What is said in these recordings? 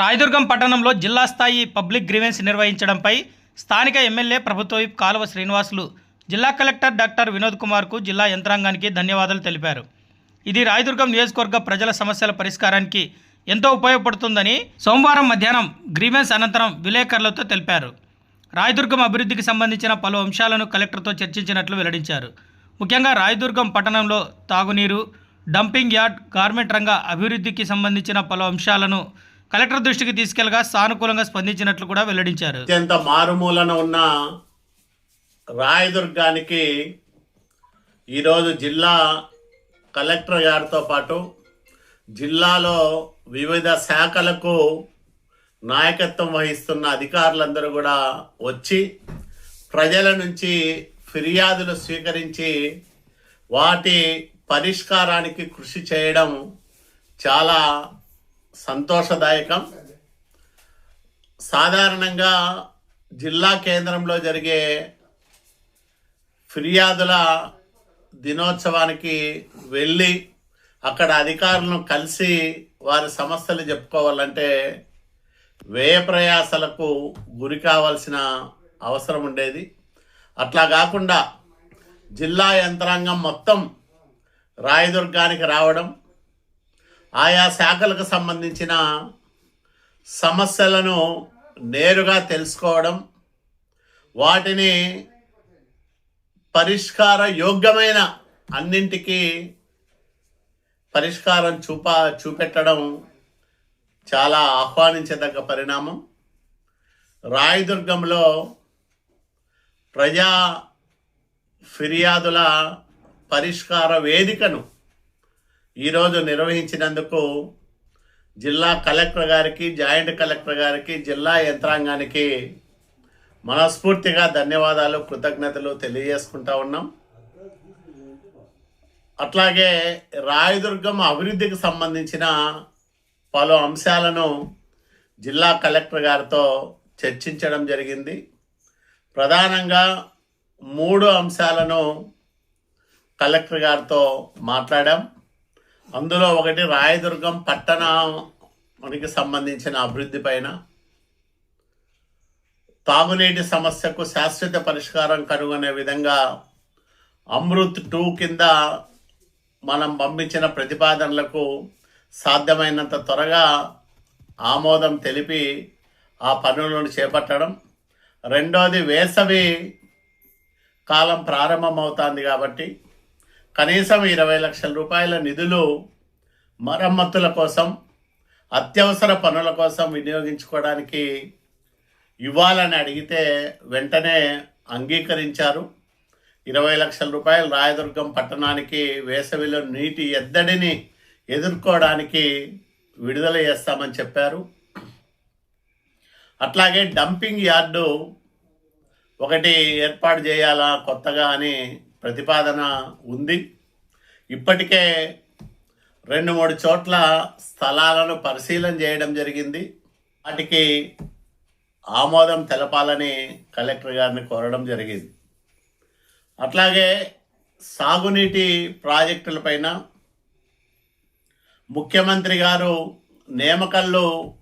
రాయదుర్గం పట్టణంలో జిల్లా స్థాయి పబ్లిక్ గ్రీవెన్స్ నిర్వహించడంపై స్థానిక ఎమ్మెల్యే ప్రభుత్వ విప్ కాలువ శ్రీనివాసులు జిల్లా కలెక్టర్ డాక్టర్ వినోద్ కుమార్కు జిల్లా యంత్రాంగానికి ధన్యవాదాలు తెలిపారు. ఇది రాయదుర్గం నియోజకవర్గ ప్రజల సమస్యల పరిష్కారానికి ఎంతో ఉపయోగపడుతుందని సోమవారం మధ్యాహ్నం గ్రీవెన్స్ అనంతరం విలేకరులతో తెలిపారు. రాయదుర్గం అభివృద్ధికి సంబంధించిన పలు అంశాలను కలెక్టర్తో చర్చించినట్లు వెల్లడించారు. ముఖ్యంగా రాయదుర్గం పట్టణంలో తాగునీరు డంపింగ్ యార్డ్ గార్మెంట్ రంగ అభివృద్ధికి సంబంధించిన పలు అంశాలను కలెక్టర్ దృష్టికి తీసుకెళ్ళగా సానుకూలంగా స్పందించినట్లు కూడా వెల్లడించారు. అత్యంత మారుమూలన ఉన్న రాయదుర్గానికి ఈరోజు జిల్లా కలెక్టర్ గారితో పాటు జిల్లాలో వివిధ శాఖలకు నాయకత్వం వహిస్తున్న అధికారులందరూ కూడా వచ్చి ప్రజల నుంచి ఫిర్యాదులు స్వీకరించి వాటి పరిష్కారానికి కృషి చేయడం చాలా సంతోషదాయకం. సాధారణంగా జిల్లా కేంద్రంలో జరిగే ఫిర్యాదుల దినోత్సవానికి వెళ్ళి అక్కడ అధికారులను కలిసి వారి సమస్యలు చెప్పుకోవాలంటే వ్యయ ప్రయాసలకు గురి కావాల్సిన అవసరం ఉండేది. అట్లా కాకుండా జిల్లా యంత్రాంగం మొత్తం రాయదుర్గానికి రావడం ఆయా శాఖలకు సంబంధించిన సమస్యలను నేరుగా తెలుసుకోవడం వాటిని పరిష్కార యోగ్యమైన అన్నింటికి పరిష్కారం చూప చూపెట్టడం చాలా ఆహ్వానించదగ్గ పరిణామం. రాయదుర్గంలో ప్రజా ఫిర్యాదుల పరిష్కార వేదికను ఈరోజు నిర్వహించినందుకు జిల్లా కలెక్టర్ గారికి జాయింట్ కలెక్టర్ గారికి జిల్లా యంత్రాంగానికి మనస్ఫూర్తిగా ధన్యవాదాలు కృతజ్ఞతలు తెలియజేసుకుంటా ఉన్నాం. అట్లాగే రాయదుర్గం అభివృద్ధికి సంబంధించిన పలు అంశాలను జిల్లా కలెక్టర్ గారితో చర్చించడం జరిగింది. ప్రధానంగా మూడు అంశాలను కలెక్టర్ గారితో మాట్లాడాం. అందులో ఒకటి రాయదుర్గం పట్టణానికి సంబంధించిన అభివృద్ధి పైన. తాగునీటి సమస్యకు శాశ్వత పరిష్కారం కనుగొనే విధంగా అమృత్ టూ కింద మనం పంపించిన ప్రతిపాదనలకు సాధ్యమైనంత త్వరగా ఆమోదం తెలిపి ఆ పనులను చేపట్టడం. రెండోది వేసవి కాలం ప్రారంభమవుతుంది కాబట్టి కనీసం ఇరవై లక్షల రూపాయల నిధులు మరమ్మతుల కోసం అత్యవసర పనుల కోసం వినియోగించుకోవడానికి ఇవ్వాలని అడిగితే వెంటనే అంగీకరించారు. ఇరవై లక్షల రూపాయలు రాయదుర్గం పట్టణానికి వేసవిలో నీటి ఎద్దడిని ఎదుర్కోవడానికి విడుదల చేస్తామని చెప్పారు. అట్లాగే డంపింగ్ యార్డు ఒకటి ఏర్పాటు చేయాలా కొత్తగా అని ప్రతిపాదన ఉంది. ఇప్పటికే రెండు మూడు చోట్ల స్థలాలను పరిశీలన చేయడం జరిగింది. వాటికి ఆమోదం తెలపాలని కలెక్టర్ గారిని కోరడం జరిగింది. అట్లాగే సాగునీటి ప్రాజెక్టులపైన ముఖ్యమంత్రి గారు నేమకల్లు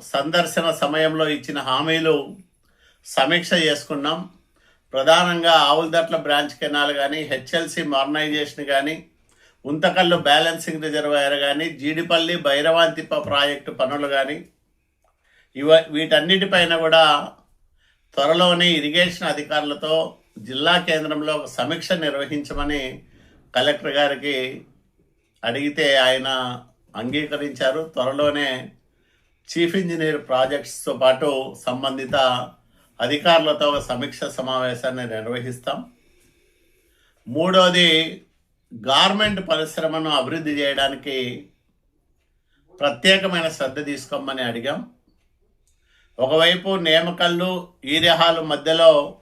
సందర్శన సమయంలో ఇచ్చిన హామీలు సమీక్ష చేసుకున్నాం. ప్రధానంగా ఆవులదట్ల బ్రాంచ్ కెనాల్ కానీ హెచ్ఎల్సి మార్నైజేషన్ కానీ ఉంతకల్లు బ్యాలెన్సింగ్ రిజర్వాయర్ కానీ జీడిపల్లి భైరవాంతిప్ప ప్రాజెక్టు పనులు కానీ ఇవ వీటన్నిటిపైన కూడా త్వరలోనే ఇరిగేషన్ అధికారులతో జిల్లా కేంద్రంలో ఒక సమీక్ష నిర్వహించమని కలెక్టర్ గారికి అడిగితే ఆయన అంగీకరించారు. త్వరలోనే చీఫ్ ఇంజనీర్ ప్రాజెక్ట్స్తో పాటు సంబంధిత అధికారులతో ఒక సమీక్ష సమావేశాన్ని నిర్వహిస్తాం. మూడోది గార్మెంట్ పరిశ్రమను అభివృద్ధి చేయడానికి ప్రత్యేకమైన శ్రద్ధ తీసుకోమని అడిగాం. ఒకవైపు నేమకల్లు ఈరెహాలు మధ్యలో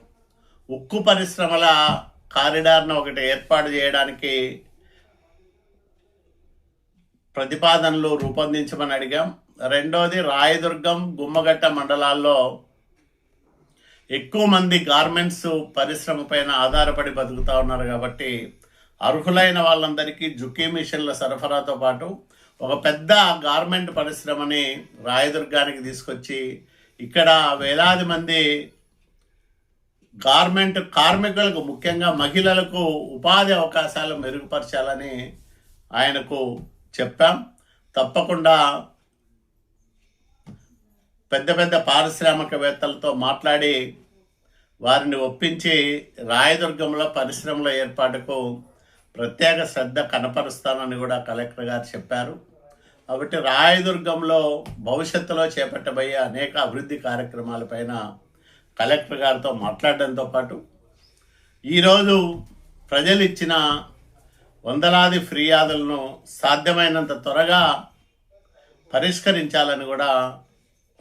ఉక్కు పరిశ్రమల కారిడార్ను ఒకటి ఏర్పాటు చేయడానికి ప్రతిపాదనలు రూపొందించమని అడిగాం. రెండోది రాయదుర్గం గుమ్మగట్ట మండలాల్లో ఎక్కువ మంది గార్మెంట్స్ పరిశ్రమ పైన ఆధారపడి బతుకుతా ఉన్నారు కాబట్టి అర్హులైన వాళ్ళందరికీ జుకీ మిషన్ల సరఫరాతో పాటు ఒక పెద్ద గార్మెంట్ పరిశ్రమని రాయదుర్గానికి తీసుకొచ్చి ఇక్కడ వేలాది మంది గార్మెంట్ కార్మికులకు ముఖ్యంగా మహిళలకు ఉపాధి అవకాశాలు మెరుగుపరచాలని ఆయనకు చెప్పాం. తప్పకుండా పెద్ద పెద్ద పారిశ్రామికవేత్తలతో మాట్లాడి వారిని ఒప్పించి రాయదుర్గంలో పరిశ్రమల ఏర్పాటుకు ప్రత్యేక శ్రద్ధ కనపరుస్తానని కూడా కలెక్టర్ గారు చెప్పారు. కాబట్టి రాయదుర్గంలో భవిష్యత్తులో చేపట్టబోయే అనేక అభివృద్ధి కార్యక్రమాలపైన కలెక్టర్ గారితో మాట్లాడడంతో పాటు ఈరోజు ప్రజలు ఇచ్చిన వందలాది ఫిర్యాదులను సాధ్యమైనంత త్వరగా పరిష్కరించాలని కూడా